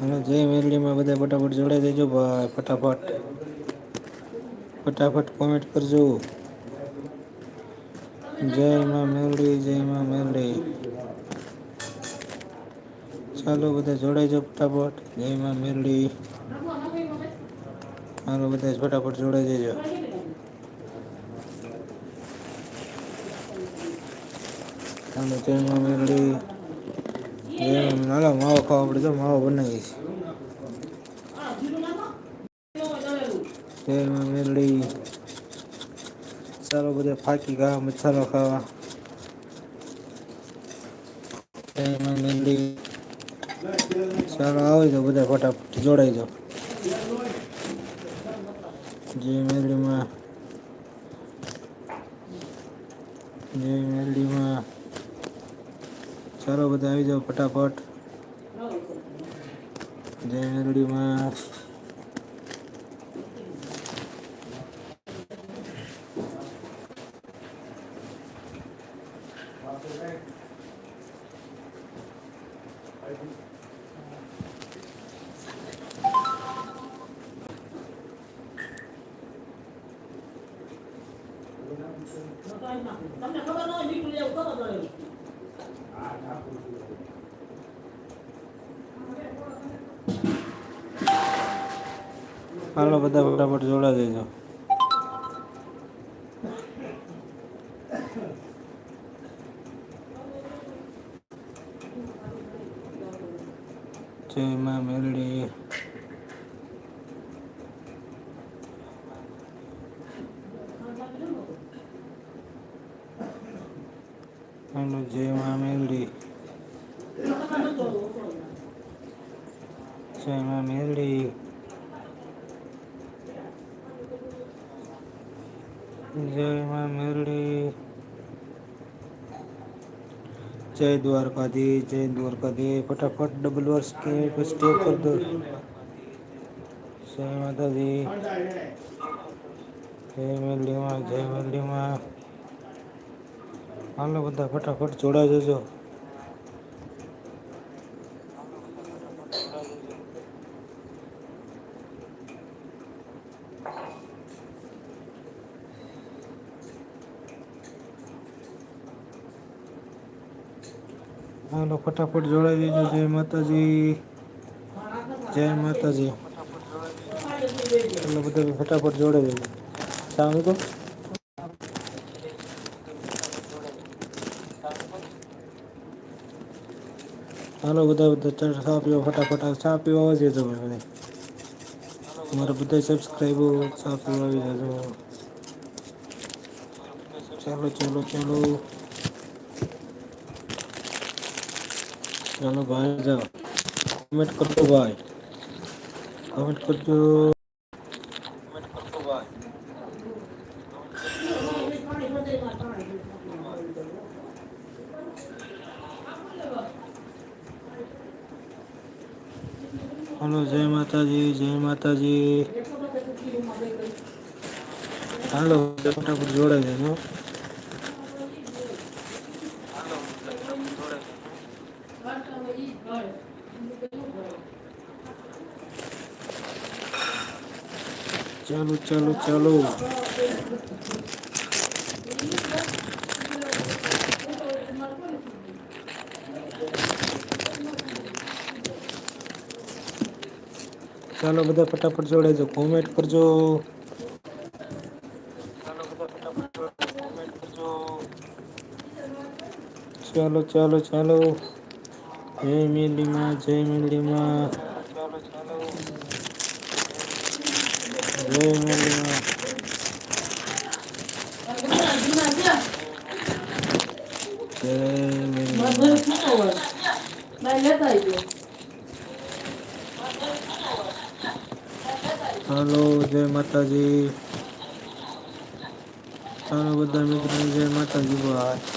અને જય મેરડીમાં બધા ફટાફટ જોડાઈ દેજો ભાઈ, ફટાફટ. ફટાફટ કોમેન્ટ કરજો. જય માં મેલડી, જય માં મેલડી. ચાલો બધા જોડાઈ જાઓ ફટાફટ. જય માં મેલડી. હાલો બધા ફટાફટ જોડાઈ દેજો ચાલો જય માં મેલડી. હાલો, માવો ખાવા પડે તો માવો બનાવીએ મેલડી ચાલો બધા ફાકી ખાવા મસાલો ખાવા. મેલડી ચાલો આવી જાઓ બધા ફટાફટ જોડાઈ જાઓ. જય મેલડીમાં જય મેલડીમાં ચાલો બધા આવી જાઓ ફટાફટ. જય મેલડીમાં જય માં મેલડી જય દ્વારકાધી જય દ્વારકાધી ફટાફટ ડબલ વાર સ્કેપ સ્ટેપ કર દો. જય માતાજી. જય મેલડીમાં જય મેલડીમાં. હાલો બધા ફટાફટ જોડાઈ જજો. હાલો ફટાફટ જોડાઈ દેજો જય માતાજી જય માતાજી એટલે બધા ફટાફટ જોડાઈ દેજો સામે તો હાલો બધા બધા ચાલો ચા પીવા ફટાફટ ચા પીવા આવજે તમે બધા અમારા બધા સબસ્ક્રાઈબો ચા પીવા આવી જજો ચાલો ચાલો ચાલો चलो भाई जाओ कमेंट कर दो भाई कमेंट कर दो हेलो, जय माता जी जय माता जी हेलो ठाकुर जोड़ा। ચાલો ચાલો ચાલો ચાલો બધા ફટાફટ જોડાઈ જાઓ કોમેન્ટ કરજો ચાલો ચાલો ચાલો જય મેલીમાં જય મેલીમાં हेलो जय माता जी चलो बदा मित्र जय माता जी बात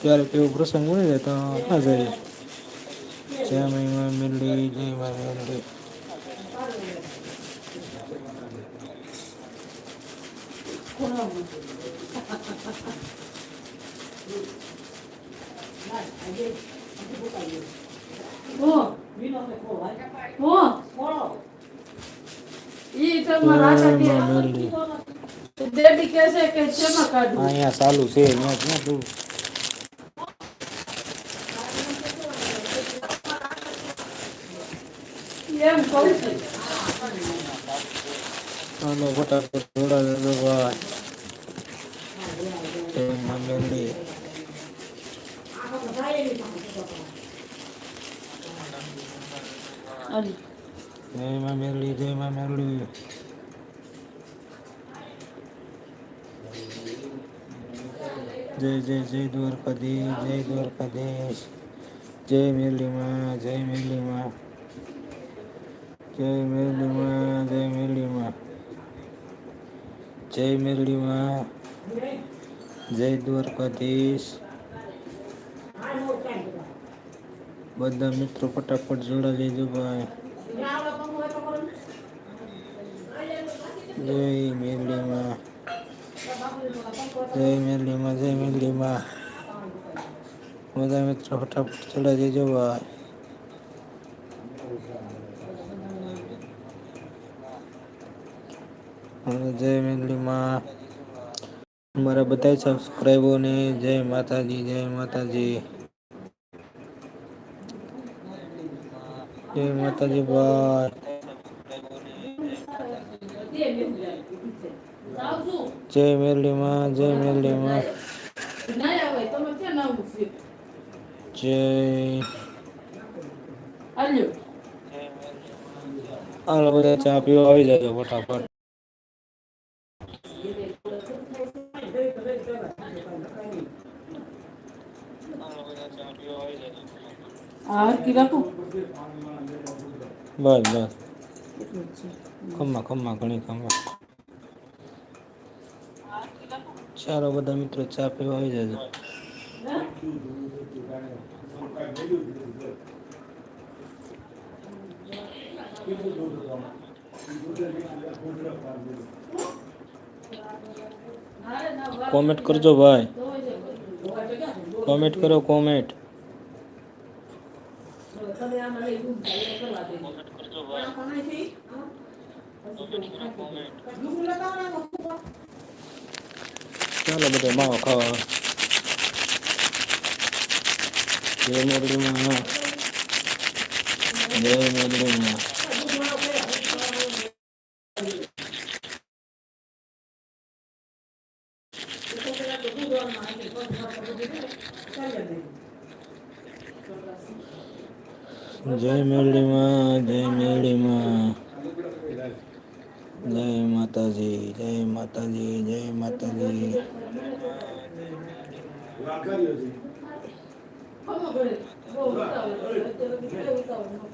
ક્યારેક એવો પ્રસંગ બની જાય તો ના જઈએ જય મા મેરડી જય મા મેરડી હું હું ઈ તો જય મારા મા હાથે મેરડી ડેડી કહે છે કે શેમાં કાઢું અહીંયા ચાલુ છે ત્યાં ક્યાં તું એમ કહું છું. હાલો ફટાફટ જોડાવે દેજો ભાઈ જય મા મેરડી અલી. જય મા મેરડી જય મા મેરડી. જય જય જય દ્વારકાધીશ જય દ્વારકાધીશ. જય મેરડીમાં જય મેરડીમાં. જય મેરડીમાં જય મેરડીમાં જય મેરડીમાં જય દ્વારકાધીશ. બધા મિત્રો ફટાફટ જોડા જઈજો ભાઈ. જય મેરડીમાં જય મેરડીમાં જય મેરડીમાં બધા મિત્રો ફટાફટ જોડા જઈજો ભાઈ. અને જય મેરડીમાં મારા બધા સબસ્ક્રાઈબોને જય માતાજી જય માતાજી જય માતાજી ભાઈ જય મેરડીમાં જય મેરડીમાં ના આવે તમે ક્યાં નાવું છે જય અલ્યો હાલો બધા ચા પીવા આવી જજો ફટાફટ આ હરકી રાખું બસ બસ ખમ્મા ખમ્મા ઘણી ખમ્મા ચાલો બધા મિત્રો ચા પીવા આવી જજો કોમેન્ટ કરજો ભાઈ કોમેન્ટ કરો કોમેન્ટ ચાલો બધા માવો ખાવા. જય મેરડીમાં. જય મેરડીમાં. જય મેરડીમાં જય મેરડીમાં જય માતાજી જય માતાજી જય માતાજી ખમો ઘરે બહુ ઉતાવળ છે. અત્યારે કેટલો ઉતાવળ ન કરે.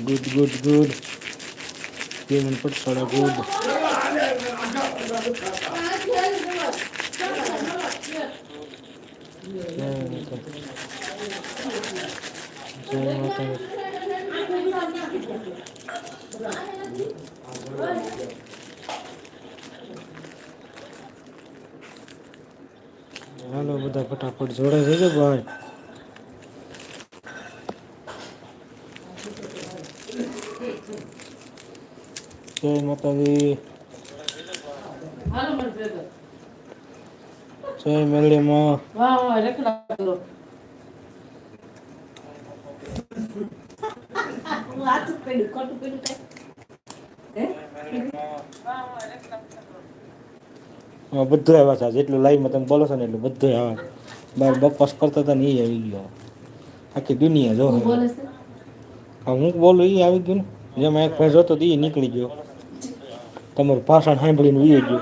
ગુડ ગુડ ગુડ પેમેન્ટ પર સાડા good ehh, jadi mau halo bu dapet apa di zona dijual? jadi mau tadi હાલો મેલડી ભેગા. વાહ વાહ કરો હા બધું આવ્યા છે જેટલું લાઈવમાં તમે બોલો છો ને એટલું બધું આવે બાર બકવાસ કરતા હતા ને એ આવી ગયો. આખી દુનિયા જો. હું હા હું બોલું એ આવી ગયું ને. જેમાં એક ભાઈ જોતો એ નીકળી ગયો. તમારું ભાષણ સાંભળીને વી ગયો.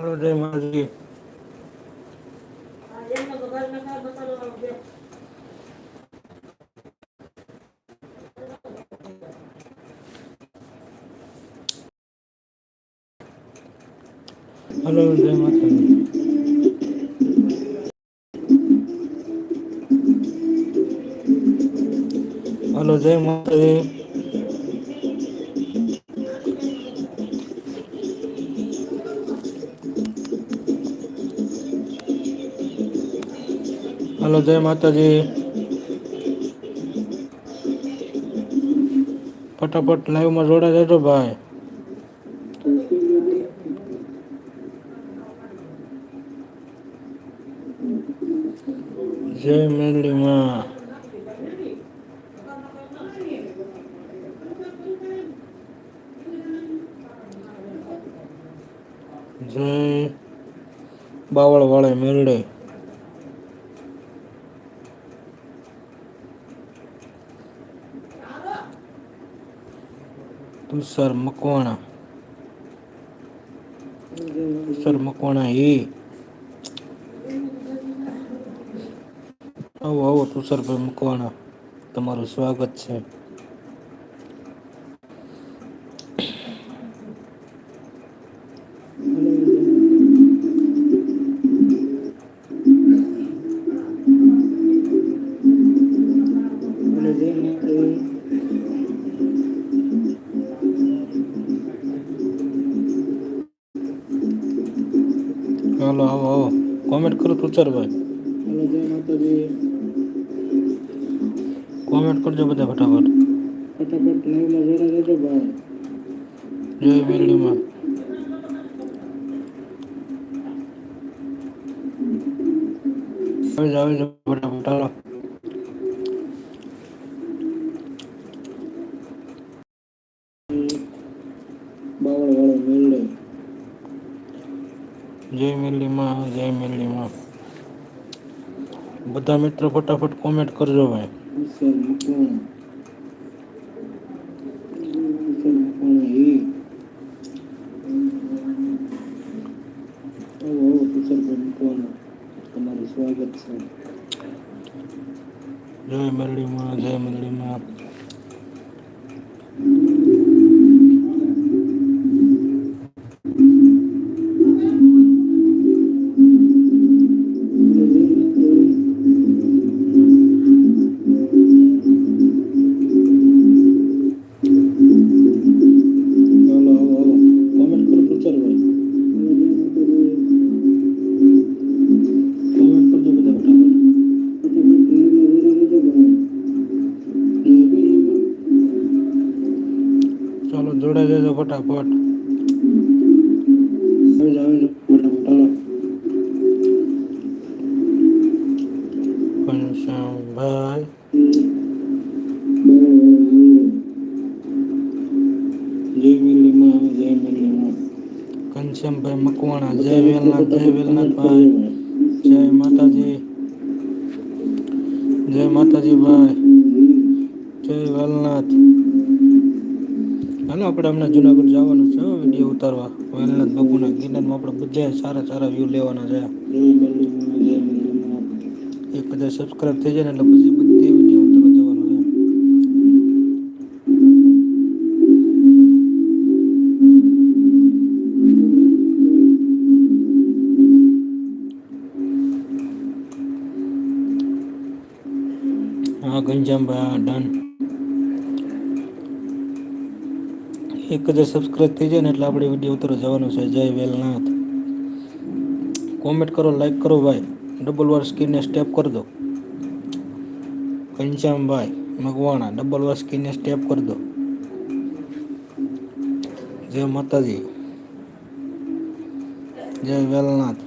ચાલો જય માતાજી હલો જય માતાજી હલો જય માતાજી. હલો, જય માતાજી. ફટાફટ લાઈવમાં જોડા જજો ભાઈ. જય મેરલી માં જય બાવળ વાળે મેરડે. તુષાર મકવાણા. તુષાર મકવાણા એ આવો આવો તુષારભાઈ મકવાણા. તમારું સ્વાગત છે. કોમેન્ટ કરજો બધા ફટાફટ. ફટાફટ લાઈવમાં જોડા દેજો ભાઈ. જય મેરડીમાં આવી જાઓ, ફટાફટ બધા મિત્રો ફટાફટ કોમેન્ટ કરજો ભાઈ વિશાલ મકવાણા વિશાલ મકવાણા હે આવો આવો તુષારભાઈ મકવાણા તમારું સ્વાગત છે જય મેલીમાં જય મેલીમાં ઘનશ્યામભાઈ જય મિલીમાં જય મિલીમાં ઘનશ્યામભાઈ મકવાણા, જય વેલનાથ, જય વેલનાથભાઈ જય માતાજી. જય માતાજી ભાઈ. જય વેલનાથ. હાલો, આપણે હમણાં જુનાગઢ જવાનું છે વીડિયો ઉતારવા. વેલનાથ બગુના ગિરનારમાં આપણે બધા સારા સારા વ્યૂ લેવાના છે. એક બધા સબસ્ક્રાઈબ થઈ જાય ને એટલે પછી બધી વીડિયો તમે જવાનું હા ગંજામભાઈ હા ડન એક હજાર સબસ્ક્રાઈબ થઈ જાય ને એટલે આપણે વીડિયો ઉતરો જવાનું છે. જય વેલનાથ. કોમેન્ટ કરો લાઈક કરો ભાઈ. ડબલ વાર સ્ક્રીનને સ્ટેપ કરી દો. ઘનશ્યામભાઈ મગવાણા ડબલ વાર સ્ક્રીનને સ્ટેપ કરી દો જય માતાજી જય વેલનાથ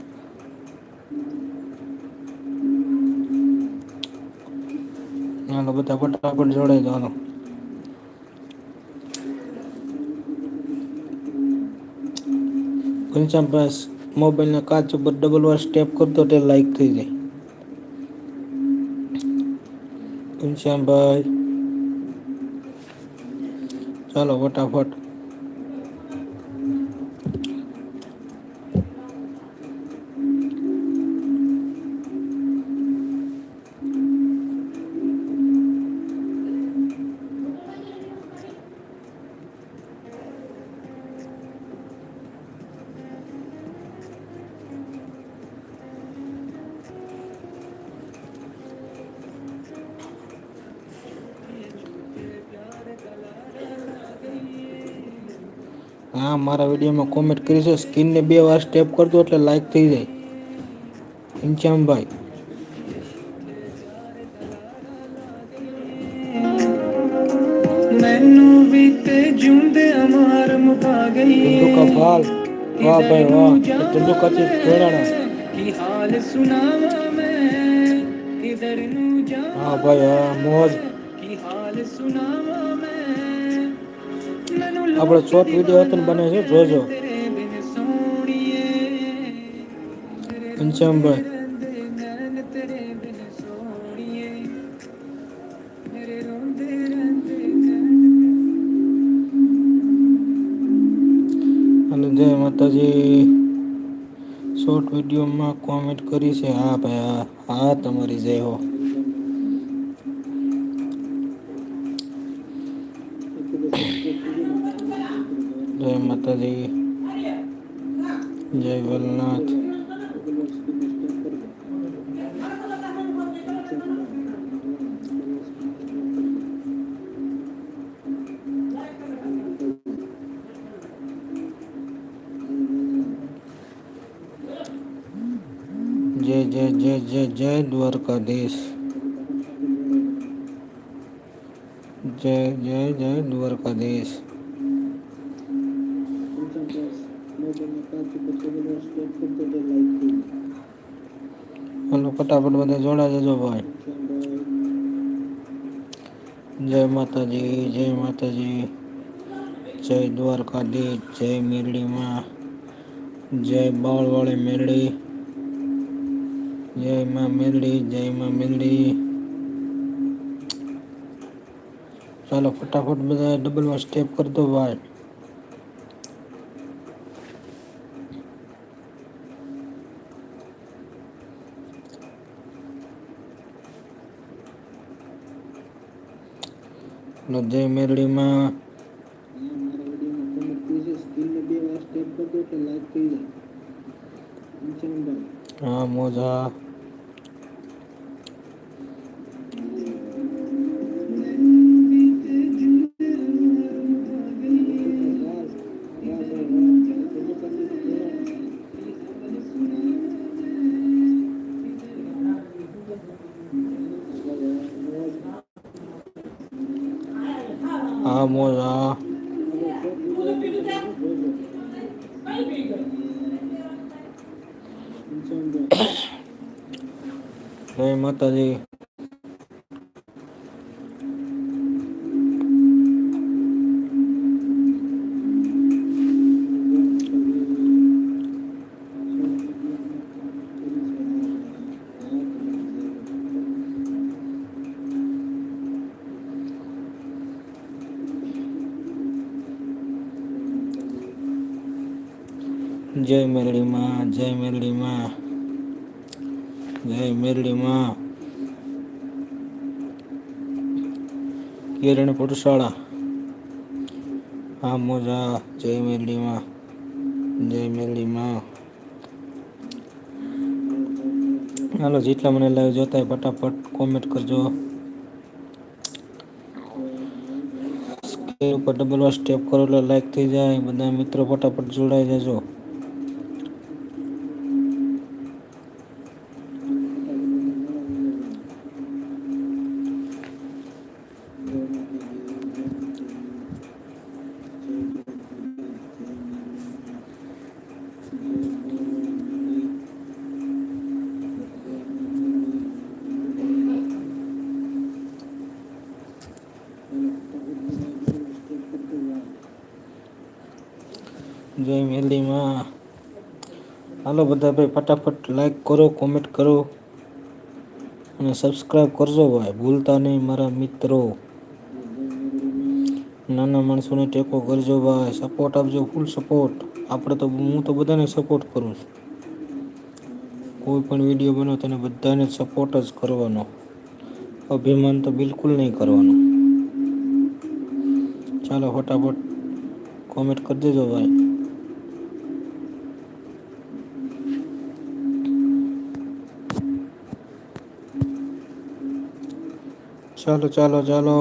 હાલો બધા ફટાફટ જોડાઈ જાઓ ઘનશ્યામભાઈ મોબાઈલના કાચ ઉપર ડબલ વાર સ્ટેપ કરતો તે લાઈક થઈ જાય ઘનશ્યામભાઈ. ચાલો ફટાફટ વિડીયોમાં કોમેન્ટ કરી છે સ્કીનને બે વાર સ્ટેપ કરજો એટલે લાઈક થઈ જાય ઘનશ્યામભાઈ ਮੈਨੂੰ ਵੀ ਤੇ ਜੁੰਦੇ ਅਮਾਰ ਮੁਕਾ ਗਈ ધંધુકા ભાલ વાહ ભાઈ વાહ એ ધંધુકાથી જોડાણા ਕੀ ਹਾਲ ਸੁਣਾਵਾਂ ਮੈਂ ਕਿਧਰ ਨੂੰ ਜਾ હા ભાઈ હા મોજ ਕੀ ਹਾਲ ਸੁਣਾਵਾਂ ਮੈਂ ਮੈਨੂੰ આપણે શોર્ટ વીડિયો હતો ને બને છે, જોજો. ઘનશ્યામભાઈ. અને જય માતાજી. શોર્ટ વિડીયોમાં કોમેન્ટ કરી છે, હા ભાઈ હા, તમારી જય હો. માતાજી. જય વેલનાથ હાલો ફટાફટ બધા જોડા જજો ભાઈ જય માતાજી જય માતાજી જય દ્વારકાધીશ જય મેરડીમાં જય બાળવાળી મેરડી જય માં મેરડી જય માં મેરડી ચાલો ફટાફટ બધા ડબલમાં સ્ટેપ કરી દો ભાઈ હાલો, જય મેરડીમાં હા મોજા. જય મેરડીમાં જય મેરડીમાં જય મેરડીમાં કિરણ પુરુષાળા હા, મોજા, જય મેરડીમાં જય મેરડીમાં હાલો, જેટલા મને લાઈવ જોતા ફટાફટ કોમેન્ટ કરજો. સ્ક્રીન ઉપર ડબલ વાર સ્ટેપ કરો એટલે લાઈક થઈ જાય, બધા મિત્રો ફટાફટ જોડાઈ જજો. જય મેલીમાં. હાલો બધા ભાઈ, ફટાફટ લાઈક કરો કોમેન્ટ કરો અને સબસ્ક્રાઈબ કરજો ભાઈ, ભૂલતા નહીં મારા મિત્રો. નાના માણસોને ટેકો કરજો ભાઈ સપોર્ટ આપજો ફૂલ સપોર્ટ આપણે તો, હું તો બધાને સપોર્ટ કરું છું. કોઈ પણ વીડિયો બનો તેને બધાને સપોર્ટ જ કરવાનો. અભિમાન તો બિલકુલ નહીં કરવાનું. ચાલો ફટાફટ કોમેન્ટ કરી દેજો ભાઈ. চলো চলো চলো।